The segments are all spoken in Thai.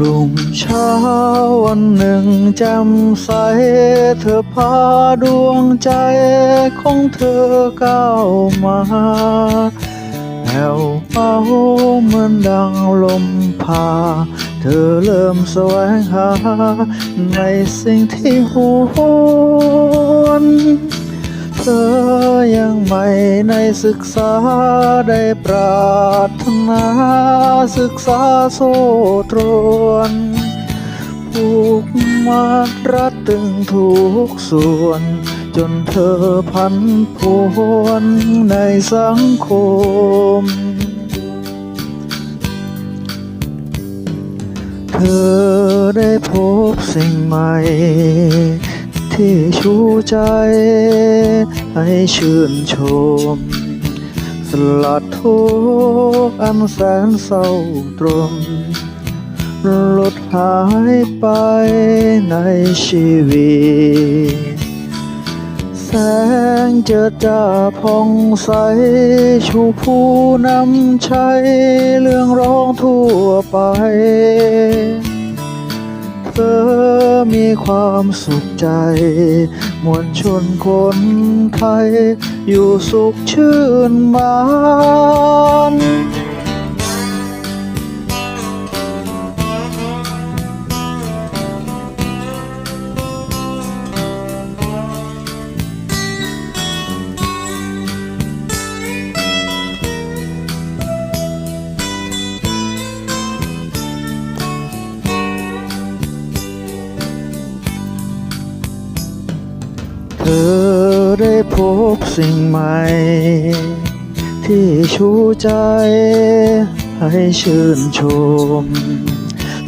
ลุงเช้าวันหนึ่งแจ่มใส เธอพาดวงใจของเธอก้าวมาแผ่วเบาเหมือนดังลมพา เธอเริ่มแสวงหา ในสิ่งที่หวน เธอยังไม่ในศึกษาได้ปรารถนาศึกษาโซตรวนผูกมัดรัดตึงทุกส่วน จนเธอพันพวนในสังคม เธอได้พบสิ่งใหม่ ที่ชูใจ ให้ชื่นชม สลัดทุกอันแสนเศร้าตรมหลุดหายไปในชีวิต แสงเจิดจ้าผ่องใส ชูผู้นำชัยเรื่องร้องทั่วไป ความสุขใจ มวลชนคนไทย อยู่สุขชื่นมา เธอได้พบสิ่งใหม่ ที่ชูใจให้ชื่นชม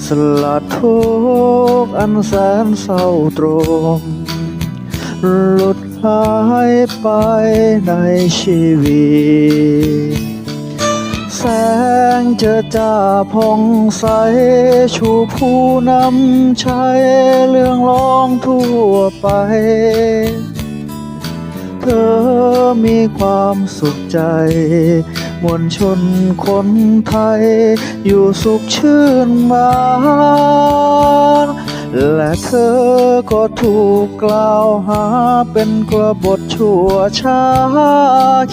สลัดทุกอันแสนเศร้าตรม หลุดหายไปในชีวิตแส งเจิดจ้าผ่องใส ชูผู้นำใชัยเรื่องร้องทั่วไป เธอมีความสุขใจ มวลชนคนไทย อยู่สุขชื่นบานและเธอก็ถูกกล่าวหาเป็นกระบฏชั่วช้า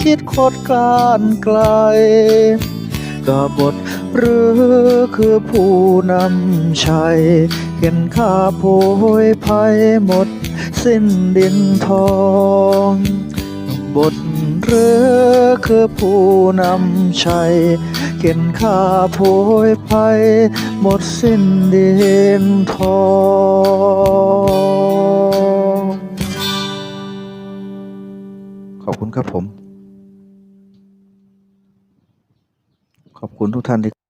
คิดคดกานไกล กบฏหรือคือผู้นำชัยเข็นฆ่าโพยภัยหมด สิ้นดินทองบทหรือคือผู้นำชัยเข็นฆ่าโพยภัยหมดสิ้นดินทองขอบคุณครับผม ขอบคุณทุกท่านที่